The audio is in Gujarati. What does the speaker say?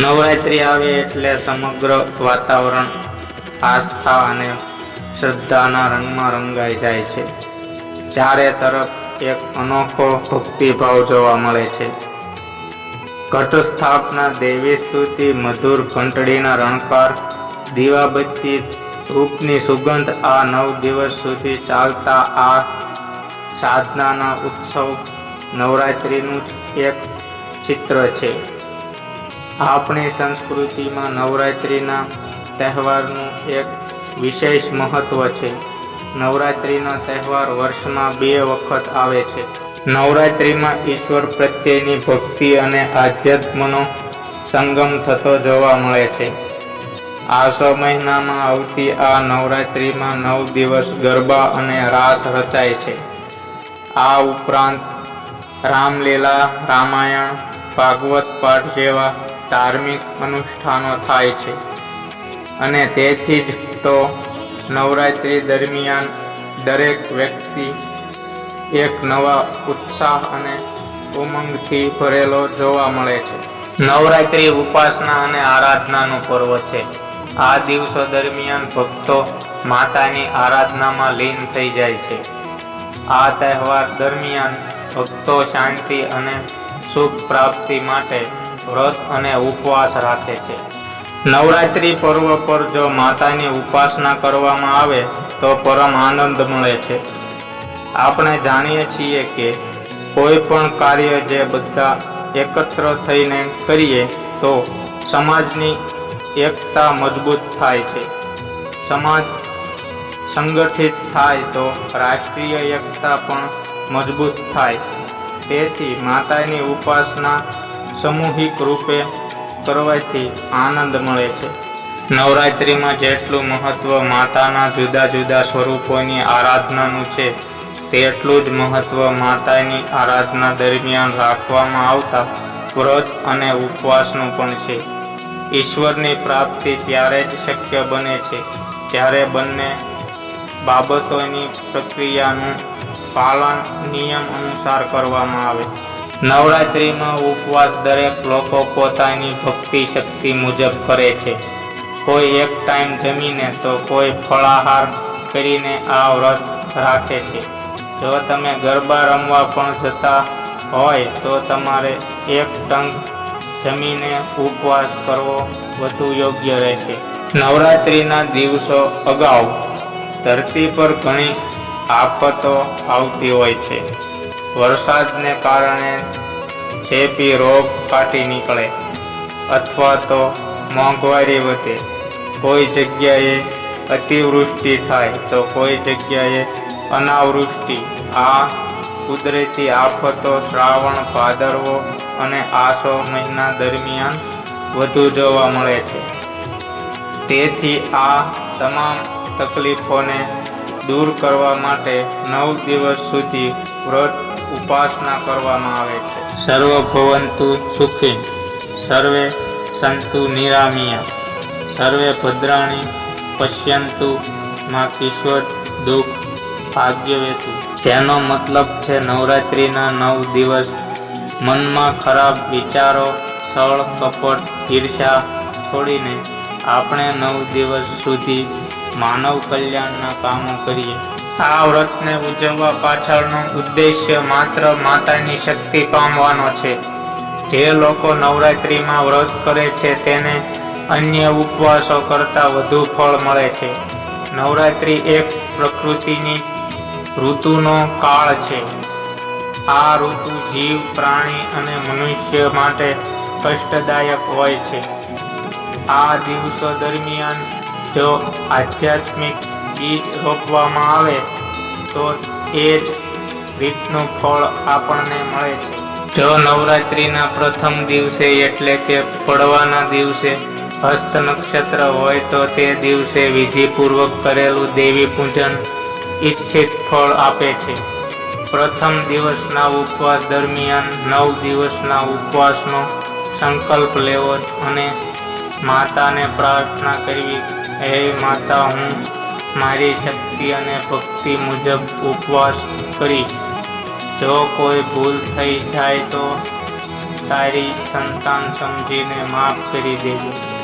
નવરાત્રિ આવે એટલે સમગ્ર વાતાવરણ આસ્થા અને શ્રદ્ધાના રંગમાં રંગાઈ જાય છે. ચારે તરફ એક અનોખો ભક્તિભાવ જોવા મળે છે. ઘટ સ્થાપના દેવી સ્તુતિ, મધુર ઘંટડીના રણકાર, દીવાબત્તી, ધૂપની સુગંધ આ નવ દિવસ સુધી ચાલતા આ સાધનાના ઉત્સવ નવરાત્રિનું એક ચિત્ર છે. આપણી સંસ્કૃતિમાં નવરાત્રિના તહેવારનું એક વિશેષ મહત્વ છે. નવરાત્રિનો તહેવાર વર્ષમાં બે વખત આવે છે. નવરાત્રિમાં ઈશ્વર પ્રત્યેની ભક્તિ અને આધ્યાત્મનો સંગમ થતો જોવા મળે છે. આસો મહિનામાં આવતી આ નવરાત્રિમાં નવ દિવસ ગરબા અને રાસ રચાય છે. આ ઉપરાંત રામલીલા, રામાયણ, ભાગવત પાઠ જેવા ધાર્મિક અનુષ્ઠાનો થાય છે. અને તેથી જ તો નવરાત્રિ દરમિયાન દરેક વ્યક્તિ એક નવા ઉત્સાહ અને ઉમંગથી ભરેલો જોવા મળે છે. નવરાત્રિ ઉપાસના અને આરાધનાનું પર્વ છે. આ દિવસો દરમિયાન ભક્તો માતાની આરાધનામાં લીન થઈ જાય છે. આ તહેવાર દરમિયાન ભક્તો શાંતિ અને સુખ પ્રાપ્તિ માટે વ્રત અને ઉપવાસ રાખે છે. નવરાત્રિ પર્વ પર જો માતાની ઉપાસના કરવામાં આવે, તો પરમ આનંદ મળે છે. આપણે જાણીએ છીએ કે કોઈ પણ કાર્ય જે બધા એકત્ર થઈને કરીએ, તો સમાજની એકતા મજબૂત થાય છે. સમાજ સંગઠિત થાય તો રાષ્ટ્રીય એકતા પણ મજબૂત થાય. તેથી માતાની ઉપાસના સામૂહિક રૂપે કરવાથી આનંદ મળે છે. નવરાત્રિમાં જેટલું મહત્વ માતાના જુદા જુદા સ્વરૂપોની આરાધનાનું છે, તેટલું જ મહત્વ માતાની આરાધના દરમિયાન રાખવામાં આવતા વ્રત અને ઉપવાસનું પણ છે. ઈશ્વરની પ્રાપ્તિ ત્યારે જ શક્ય બને છે, જ્યારે બંને બાબતોની પ્રક્રિયાનું પાલન નિયમ અનુસાર કરવામાં આવે. નવરાત્રિમાં ઉપવાસ દરેક લોકો પોતાની ભક્તિ શક્તિ મુજબ કરે છે. કોઈ એક ટાઈમ જમીને તો કોઈ ફળાહાર કરીને આ વ્રત રાખે છે. જો તમે ગરબા રમવા પણ જતા હોય તો તમારે એક ટંક જમીને ઉપવાસ કરવો વધુ યોગ્ય રહેશે. નવરાત્રિના દિવસો અગાઉ ધરતી પર ઘણી આફતો આવતી હોય છે. વરસાદને કારણે ચેપી રોગ ફાટી નીકળે અથવા તો મોંઘવારી વધે. કોઈ જગ્યાએ અતિવૃષ્ટિ થાય તો કોઈ જગ્યાએ અનાવૃષ્ટિ. આ કુદરતી આફતો શ્રાવણ, ભાદરવો અને આસો મહિના દરમિયાન વધુ જોવા મળે છે. તેથી આ તમામ તકલીફોને દૂર કરવા માટે નવ દિવસ સુધી વ્રત ઉપાસના કરવામાં આવે છે. સર્વ ભવંતુ સુખી, સર્વે સંતુ નિરામિયા, સર્વે ભદ્રાણી પશ્યંતુ માં કિશોર દુઃખ ભાગ્યવેતુ. જેનો મતલબ છે નવરાત્રિના નવ દિવસ. મનમાં ખરાબ વિચારો, સળ, કપટ ઈર્ષા છોડીને આપણે નવ દિવસ સુધી માનવ કલ્યાણના કામો કરીએ. આ વ્રતને ઉજવવા પાછળનો ઉદ્દેશ્ય માત્ર માતાની શક્તિ પામવાનો છે. જે લોકો નવરાત્રિમાં વ્રત કરે છે તેને અન્ય ઉપવાસો કરતાં વધુ ફળ મળે છે. નવરાત્રિ એક પ્રકૃતિની ઋતુનો કાળ છે. આ ઋતુ જીવ, પ્રાણી અને મનુષ્ય માટે કષ્ટદાયક હોય છે. આ દિવસો દરમિયાન જો આધ્યાત્મિક બીજ રોપવામાં આવે, તો એ જ રીતનું ફળ આપણને મળે છે. જો નવરાત્રિના પ્રથમ દિવસે એટલે કે પડવાના દિવસે હસ્ત નક્ષત્ર હોય, તો તે દિવસે વિધિપૂર્વક કરેલું દેવી પૂજન ઈચ્છિત ફળ આપે છે. પ્રથમ દિવસના ઉપવાસ દરમિયાન નવ દિવસના ઉપવાસનો સંકલ્પ લેવો અને માતાને પ્રાર્થના કરવી. હે માતા, હું મારી શક્તિ અને ભક્તિ મુજબ ઉપવાસ કરીશ. જો કોઈ ભૂલ થઈ જાય તો તારી સંતાન સમજીને માફ કરી દેજો.